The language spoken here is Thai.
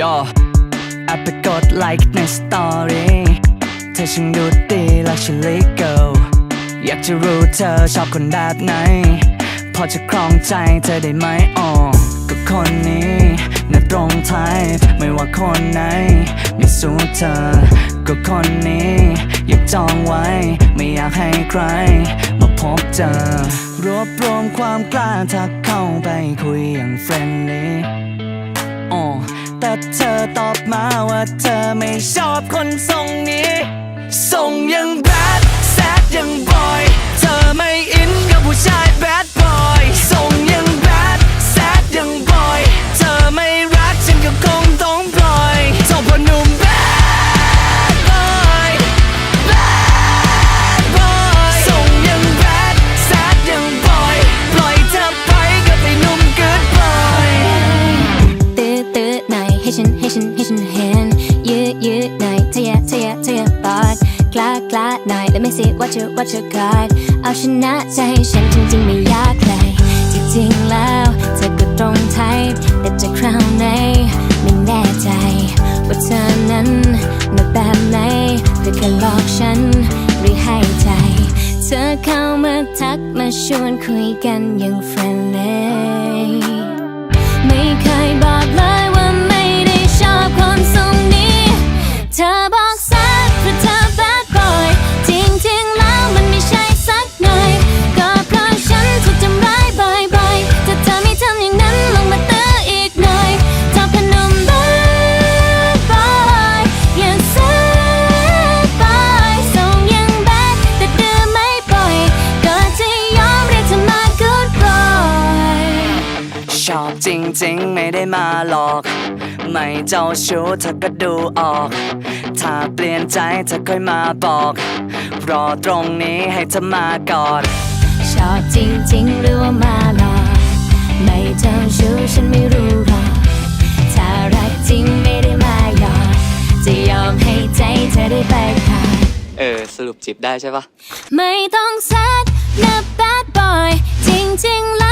ย่อแอปไปกดไลค์ในสตอรี่เธอช่างดูดีและฉันลิเกิลอยากจะรู้เธอชอบคนแบบไหน พอจะครองใจเธอได้ไหมอ๋อก็คนนี้น่าตรงไทยไม่ว่าคนไหน ไม่สู้เธอ ก็คนนี้ อยากจองไว้ ไม่อยากให้ใคร มาพบเจอ รวบรวมความกล้าทักเข้าไปคุยอย่างเฟรนลี่ แต่เธอตอบมาว่าเธอไม่ชอบคนทรงนี้ น่อยเทยะเทยะเทยะปอดกล้ากล้าหน่อย Let me see what you what you got เอาชนะใจฉันจริงๆไม่ยากเลยจริงๆแล้วเธอก็ตรงไทยแต่จะคราวไหนไม่แน่ใจ ว่าเธอนั้นมาแบบไหนเพื่อแค่หลอกฉันหรือให้ใจ เธอเข้ามาทักมาชวนคุยกันอย่างเฟรนลี่ จริงๆ ไม่ได้มาหลอก ไม่เจ้าชู้เธอก็ดูออก ถ้าเปลี่ยนใจเธอค่อยมาบอก รอตรงนี้ให้เธอมากอด ชอบจริงๆ หรือว่ามาหลอก ไม่เจ้าชู้ฉันไม่รู้หรอก ถ้ารักจริงไม่ได้มาหยอกจะยอมให้ใจเธอได้ไปก่อนเออ สรุปจีบได้ใช่ปะไม่ต้องแซดนะ bad boy จริงๆ